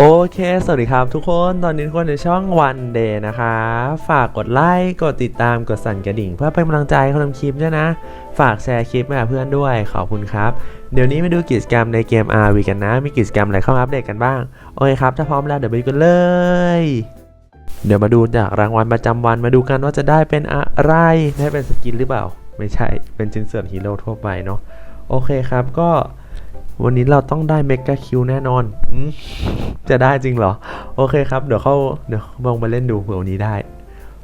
โอเค สวัสดีครับทุกคน ตอนนี้ทุกคนในช่อง One Day นะคะ ฝากกดไลค์ กดติดตาม กดสั่นกระดิ่ง เพื่อเป็นกำลังใจให้คนทำคลิปด้วยนะ ฝากแชร์คลิปมาเพื่อนด้วย ขอบคุณครับ เดี๋ยวนี้มาดูกิจกรรมในเกม RV กันนะ มีกิจกรรมอะไรเข้ามาอัปเดตกันบ้าง โอเคครับ ถ้าพร้อมแล้วเดี๋ยวไปดูกันเลย เดี๋ยวมาดูจากรางวัลประจำวัน มาดูกันว่าจะได้เป็นอะไร ได้เป็นสกินหรือเปล่า ไม่ใช่ เป็นชิ้นส่วนฮีโร่ทั่วไปเนาะ โอเคครับ ก็ วันนี้เราต้องได้เมก a คิวแน่นอนอมจะได้จริงเหรอ โอเคครับ เดี๋ยวเข้าเดี๋ยวลองมาเล่นดูเผื่อวันนี้ได้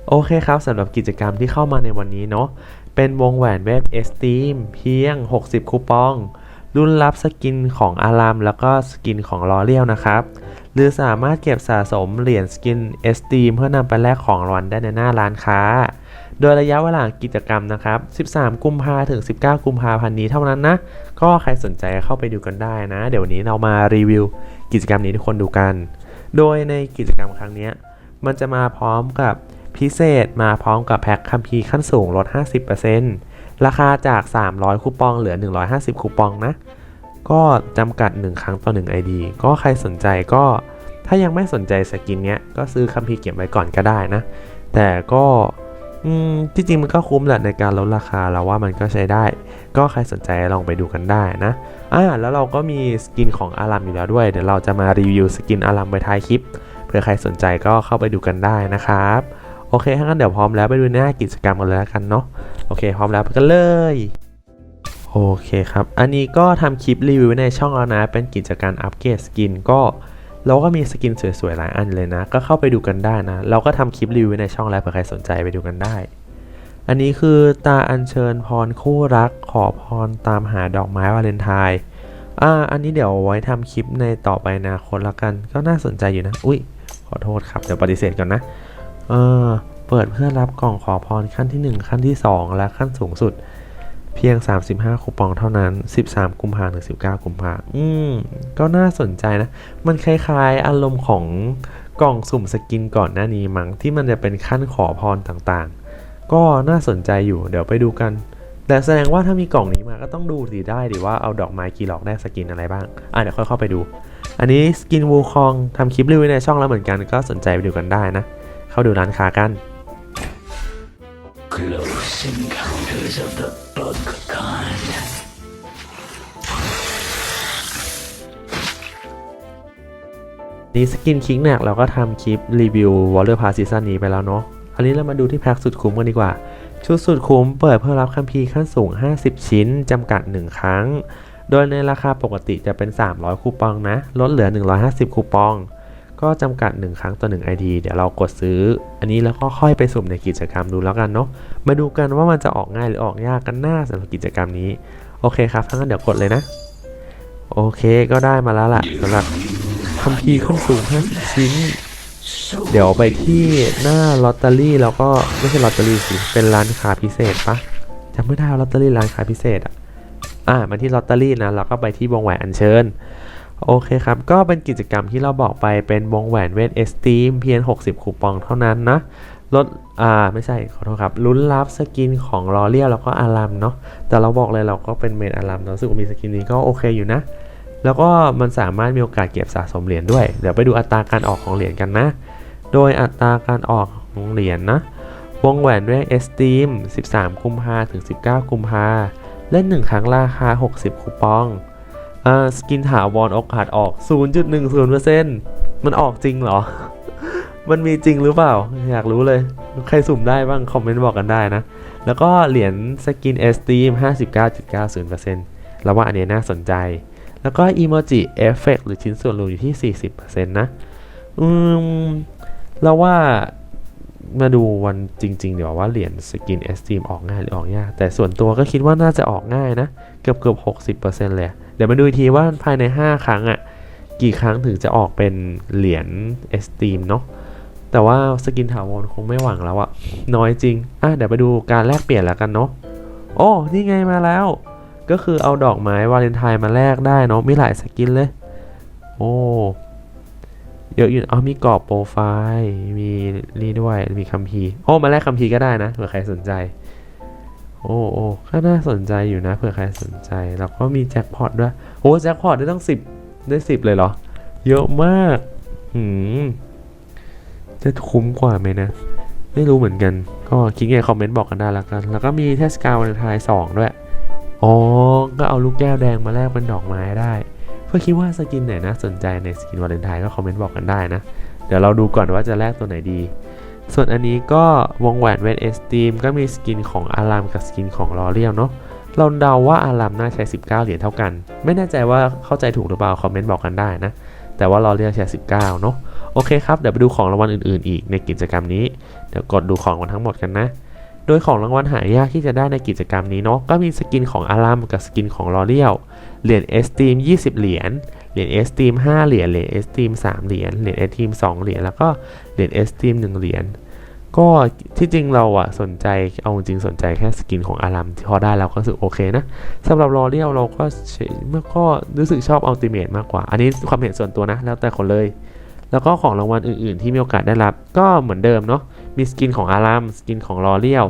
โอเคครับสำหรับกิจกรรมที่เข้ามาในวันนี้เนาะ เป็นวงแหวนเว็บ Esteem เพียง 60 คูปอง รุ่นรับสกินของอารามแล้วก็สกินของลอเรียลนะครับ หรือสามารถเก็บสะสมเหรียญสกิน Esteem เพื่อนำไปแลกของรางวัลได้ในหน้าร้านค้า โดยระยะเวลากิจกรรมนะครับ 13 กุมภาถึง 19 กุมภาพันธ์นี้เท่านั้นนะ ก็ใครสนใจเข้าไปดูกันได้นะ เดี๋ยววันนี้เรามารีวิวกิจกรรมนี้ทุกคนดูกัน โดยในกิจกรรมครั้งนี้มันจะมาพร้อมกับพิเศษมาพร้อมกับแพ็คคัมภีร์ขั้นสูงลด 50%ราคาจาก 300 คูปองเหลือ 150 คูปองนะ ก็จำกัด 1 ครั้งต่อ 1 ID ก็ใครสนใจก็ถ้ายังไม่สนใจสกินเนี้ยก็ซื้อคัมภีร์เก็บไว้ก่อนก็ได้นะ แต่ก็ อืมที่จริงมันก็คุ้มแหละในการลดราคาเราว่ามันก็ใช้ได้ ก็ใครสนใจลองไปดูกันได้นะอ่าแล้วเราก็มีสกินของอารัมอยู่แล้วด้วย เดี๋ยวเราจะมารีวิวสกินอารัมไว้ท้ายคลิปเผื่อใครสนใจก็เข้าไปดูกันได้นะครับโอเคถ้างั้นเดี๋ยวพร้อมแล้วไปดูหน้ากิจกรรมกันเลยแล้วกันเนาะโอเค พร้อมแล้วไปกันเลยโอเคครับ อันนี้ก็ทำคลิปรีวิวในช่องแล้วนะ เป็นกิจการอัปเกรดสกินก็ เราก็มีสกินสวยๆหลายอันเลยนะ ก็เข้าไปดูกันได้นะ เราก็ทำคลิปรีวิวไว้ในช่องแล้วเผื่อใครสนใจไปดูกันได้ อันนี้คือตาอัญเชิญพรคู่รักขอพรตามหาดอกไม้วาเลนไทน์อ่าอันนี้เดี๋ยวไว้ทำคลิปในต่อไปนะคนละกันก็น่าสนใจอยู่นะ อุ้ยขอโทษครับ เดี๋ยวปฏิเสธก่อนนะ เออเปิดเพื่อรับกล่องขอพรขั้นที่ 1 ขั้นที่ 2 และขั้นสูงสุด เพียง 35 คูปองเท่านั้น 13 กุมภาถึง 19 กุมภาอืม ก็น่าสนใจนะ มันคล้ายๆ อารมณ์ของกล่องสุ่มสกินก่อนหน้านี้มั้งที่มันจะเป็นขั้นขอพรต่างๆ ก็น่าสนใจอยู่ เดี๋ยวไปดูกัน แต่แสดงว่าถ้ามีกล่องนี้มาก็ต้องดูสิได้ดิว่าเอาดอกไม้กี่หลอกได้สกินอะไรบ้าง อะเดี๋ยวค่อยเข้าไปดู อันนี้สกินวูคองทำคลิปรีวิวในช่องแล้วเหมือนกันก็สนใจไปดูกันได้นะ เข้าดูร้านค้ากัน Close encounters of the bug kind. นี่สกินคิงแนกเราก็ทำคลิปรีวิววอลเลอร์พาซีซั่นนี้ไปแล้วเนาะอันนี้เรามาดูที่แพ็คสุดคุ้มกันดีกว่า ชุดสุดคุ้มเปิดเพื่อรับคัมภีร์ขั้นสูง 50 ชิ้นจำกัด 1 ครั้ง โดยในราคาปกติจะเป็น 300 คูปองนะ ลดเหลือ 150 คูปอง ก็จำกัด 1 ครั้งต่อ 1 ID เดี๋ยวเรากดซื้อ อันนี้แล้วก็ค่อยไปสุ่มในกิจกรรมดูแล้วกันเนาะ มาดูกันว่ามันจะออกง่ายหรือออกยากกันหน้าสำหรับกิจกรรมนี้ โอเคครับทั้งนั้นเดี๋ยวกดเลยนะ โอเคก็ได้มาแล้วล่ะสำหรับคัมภีร์ขั้นสูง50ชิ้น เดี๋ยวไปที่หน้าลอตเตอรี่แล้วก็ไม่ใช่ลอตเตอรี่สิเป็นร้านค้าพิเศษปะจำไม่ได้ลอตเตอรี่ร้านค้าพิเศษอะอ่ามาที่ลอตเตอรี่นะแล้วก็ไปที่วงแหวนอัญเชิญ โอเคครับ ก็เป็นกิจกรรมที่เราบอกไปเป็นวงแหวนเวทเอสตีมเพียง 60 คูปองเท่านั้นนะลดอ่าไม่ใช่ขอโทษครับลุ้นรับสกินของลอเรียแล้วก็อารัมเนาะแต่เราบอกเลยเราก็เป็นเมนอารัมเราสึกว่ามีสกินนี้ก็โอเคอยู่นะ แล้วก็มันสามารถมีโอกาสเก็บสะสมเหรียญด้วย เดี๋ยวไปดูอัตราการออกของเหรียญกันนะ โดยอัตราการออกของเหรียญนะวงแหวนด้วย Esteem 13 กุมภาถึง 19 กุมภาเล่น 1 ครั้งราคา 60 คูปอง อ่าสกินถาวรโอกาสออก 0.10%มันออกจริงเหรอ มันมีจริงหรือเปล่า อยากรู้เลย ใครสุ่มได้บ้าง คอมเมนต์บอกกันได้นะ แล้วก็เหรียญสกิน Esteem 59.90%แล้วว่าอันนี้น่าสนใจ แล้วก็อีโมจิเอฟเฟกหรือชิ้นส่วนรวมอยู่ที่ 40%นะ อืมเราว่า มาดูวันจริงๆเดี๋ยวว่าเหรียญสกินเอสตีมออกง่ายหรือออกยาก แต่ส่วนตัวก็คิดว่าน่าจะออกง่ายนะ เกือบเกือบหกสิบเปอร์เซ็นต์เลย เดี๋ยวมาดูทีว่าภายใน 5 ครั้งอะ่ะ กี่ครั้งถึงจะออกเป็นเหรียญเอสตีมเนาะแต่ว่าสกินถาวรคงไม่หวังแล้วอะน้อยจริง อะเดี๋ยวไปดูการแลกเปลี่ยนแล้วกันเนาะโอ้นี่ไงมาแล้ว ก็คือเอาดอกไม้วาเลนไทน์มาแลกได้เนาะมีหลายสกินเลย โอ้ เยอะอยู่เอามีกรอบโปรไฟล์มีนี่ด้วยมีคัมภีร์โอ้มาแลกคัมภีร์ก็ได้นะเผื่อใครสนใจ โอ้โอ้ก็น่าสนใจอยู่นะเผื่อใครสนใจ แล้วก็มีแจ็คพอตด้วยโอ้แจ็คพอตได้ตั้งสิบได้สิบเลยเหรอ เยอะมากหืมจะคุ้มกว่าไหมนะ ไม่รู้เหมือนกัน ก็คิดไงคอมเมนต์บอกกันได้แล้วกัน แล้วก็มีเทศกาลวันไทายสองด้วยอ๋อก็เอาลูกแก้วแดงมาแลกเป็นดอกไม้ได้ เพื่อคิดว่าสกินไหนน่าสนใจในสกินวาเลนไทน์ก็คอมเมนต์บอกกันได้นะ เดี๋ยวเราดูก่อนว่าจะแลกตัวไหนดี ส่วนอันนี้ก็วงแหวนเวทเอสตีมก็มีสกินของอารามกับสกินของลอเรียลเนาะเราเดาว่าอารามน่าใช้ 19 เหรียญเท่ากัน ไม่แน่ใจว่าเข้าใจถูกหรือเปล่าคอมเมนต์บอกกันได้นะ แต่ว่าลอเรียลใช้ 19 เนาะโอเคครับ เดี๋ยวไปดูของรางวัลอื่นๆ อีกในกิจกรรมนี้ เดี๋ยวกดดูของกันทั้งหมดกันนะ โดยของรางวัลหายากที่จะได้ในกิจกรรมนี้เนาะ ก็มีสกินของอารามกับสกินของลอเรียล เหรียญเอสตีม20 เหรียญ เหรียญเอสตีม5เหรียญ เหรียญเอสตีม3เหรียญ เหรียญเอสตีม2เหรียญ แล้วก็เหรียญเอสตีม1เหรียญ ก็ที่จริงเราอะสนใจ เอาจริงสนใจแค่สกินของอารามที่พอได้แล้วก็รู้สึกโอเคนะสำหรับลอเรียลเราก็เมื่อก็รู้สึกชอบอัลติเมทมากกว่า อันนี้ความเห็นส่วนตัวนะ แล้วแต่คนเลย แล้วก็ของรางวัลอื่น ๆ ที่มีโอกาสได้รับ ก็เหมือนเดิมเนาะ มีสกินของอารามสกินของลอเรียล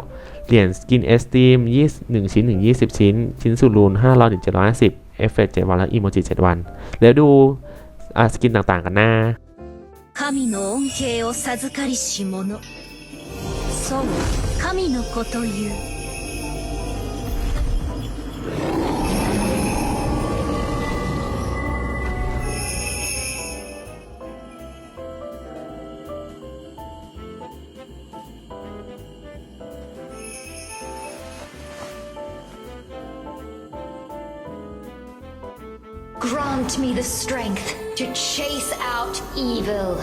เหรียญสกินเอสตีม21ชิ้นถึง20 ชิ้น ชิ้นสุดรูน500ถึง750 เอฟเฟกต์7วันและอีโมจิ7วัน แล้วดูอ่าสกินต่างๆกันนะ 神の恩恵を授かりし者そう神の子という Grant me the strength to chase out evil.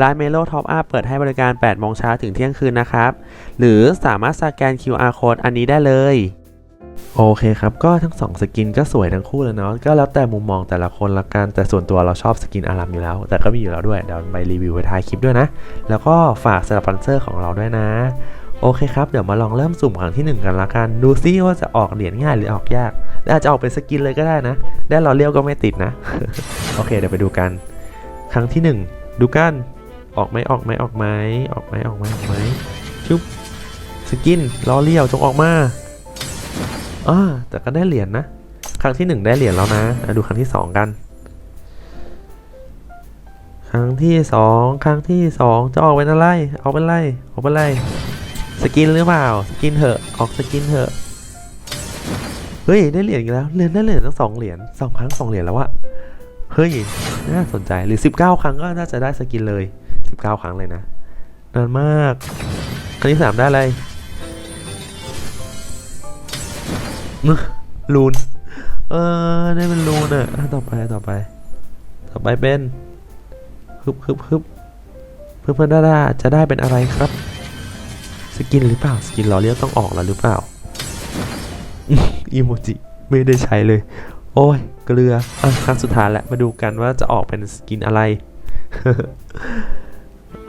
ร้าน Melo Top Up เปิดให้บริการ 8 โมงเช้าถึงเที่ยงคืนนะครับ หรือสามารถสแกน QR code อันนี้ได้เลย โอเคครับ ก็ทั้ง 2 สกินก็สวยทั้งคู่เลยเนาะ ก็แล้วแต่มุมมองแต่ละคนละกัน แต่ส่วนตัวเราชอบสกินอารัมอยู่แล้ว แต่ก็มีอยู่แล้วด้วย เดี๋ยวไปรีวิวไว้ท้ายคลิปด้วยนะ แล้วก็ฝากสปอนเซอร์ของเราด้วยนะโอเคครับ เดี๋ยวมาลองเริ่มสุ่มครั้งที่ 1 กันละกัน ดูซิว่าจะออกเหรียญง่ายหรือออกยากอาจจะออกเป็นสกินเลยก็ได้นะ ได้เราเลี้ยวก็ไม่ติดนะ โอเค เดี๋ยวไปดูกัน ครั้งที่ 1 ดูกัน ออกไหมออกไหมออกไหมออกไหมออกไหมออกไหมชุบสกินล้อเลี้ยวจงออกมาอ่าแต่ก็ได้เหรียญนะครั้งที่หนึ่งได้เหรียญแล้วนะดูครั้งที่สองกัน ครั้งที่สองครั้งที่สองจะออกเป็นอะไรออกเป็นอะไรออกเป็นอะไรสกินหรือเปล่าสกินเถอะออกสกินเถอะเฮ้ยได้เหรียญอีกแล้วเหรียญได้เหรียญตั้งสองเหรียญสองครั้งสองเหรียญแล้วอะ เฮ้ย น่าสนใจหรือ 19 ครั้งก็น่าจะได้สกินเลย 19 ครั้งเลยนะ นานมาก ครั้งที่สามได้อะไรนึกลูน เออ ได้เป็นลูนอะ ต่อไป ต่อไป ต่อไปเป็นฮึบฮึบฮึบเพื่อนเพื่อนด้าจะได้เป็นอะไรครับ สกินหรือเปล่า สกินราเรียกต้องออกแล้วหรือเปล่า อีโมจิ ไม่ได้ใช้เลย โอ้ย เกลือ อ่ะ ครั้งสุดท้ายแล้ว มาดูกันว่าจะออกเป็นสกินอะไร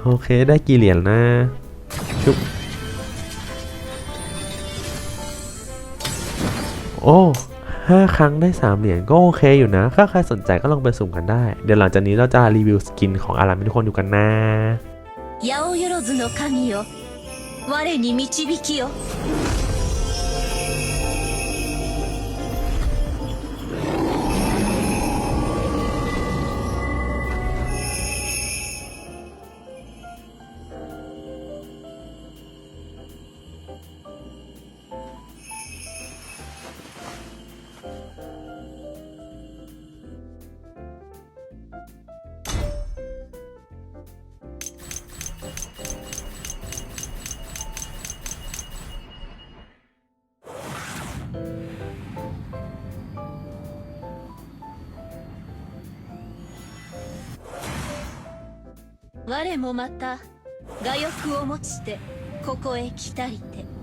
โอเค ได้กี่เหรียญนะ ชุบ โอ้ห้าครั้งได้ 3 เหรียญก็โอเคอยู่นะ ถ้าใครสนใจก็ลองไปสุ่มกันได้ เดี๋ยวหลังจากนี้เราจะรีวิวสกินของอารามิทุกคนดูกันนะ 八百万の神よ我に導きよ 我もまた我欲を持ちてここへ来たりて。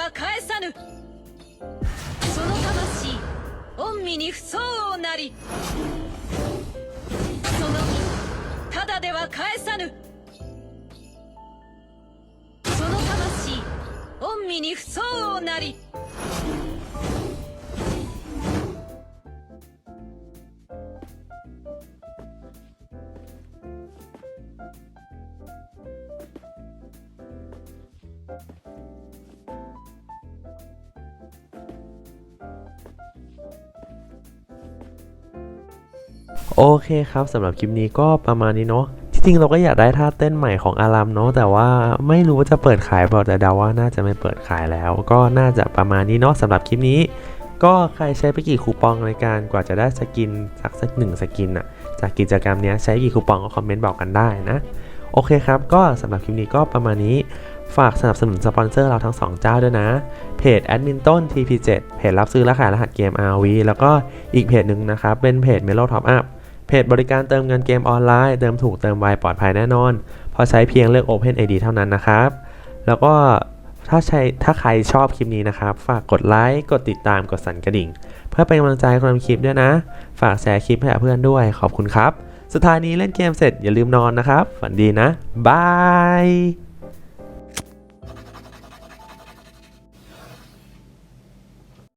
は返さぬ。その魂御身に不相応なり。その身ただでは返さぬ。その魂御身に不相応なり。 โอเคครับสำหรับคลิปนี้ก็ประมาณนี้เนาะที่จริงเราก็อยากได้ท่าเต้นใหม่ของอารามเนาะแต่ว่าไม่รู้ว่าจะเปิดขายเปล่าแต่เดาว่าน่าจะไม่เปิดขายแล้ว ก็น่าจะประมาณนี้เนาะสำหรับคลิปนี้ ก็ใครใช้ไปกี่คูปองในการกว่าจะได้สกินสักสักหนึ่งสกินอะจากกิจกรรมนี้ใช้กี่คูปองก็คอมเมนต์บอกกันได้นะโอเคครับ ก็สำหรับคลิปนี้ก็ประมาณนี้ ฝากสนับสนุนสปอนเซอร์เราทั้ง 2 เจ้าด้วยนะ เพจแอดมินต้น TP7 เพจรับซื้อและขายรหัสเกม RV แล้วก็อีกเพจหนึ่งนะครับ เป็นเพจ Melo Top Up เพจบริการเติมเงินเกมออนไลน์ เติมถูกเติมไวปลอดภัยแน่นอน เพอใช้เพียงเลือก Open ID เท่านั้นนะครับ แล้วก็ถ้าใช้ถ้าใครชอบคลิปนี้นะครับ ฝากกดไลค์กดติดตามกดสั่นกระดิ่ง เพื่อเป็นกำลังใจคนทำคลิปด้วยนะ ฝากแชร์คลิปให้เพื่อนด้วยขอบคุณครับ สุดท้ายนี้เล่นเกมเสร็จอย่าลืมนอนนะครับ ฝันดีนะบาย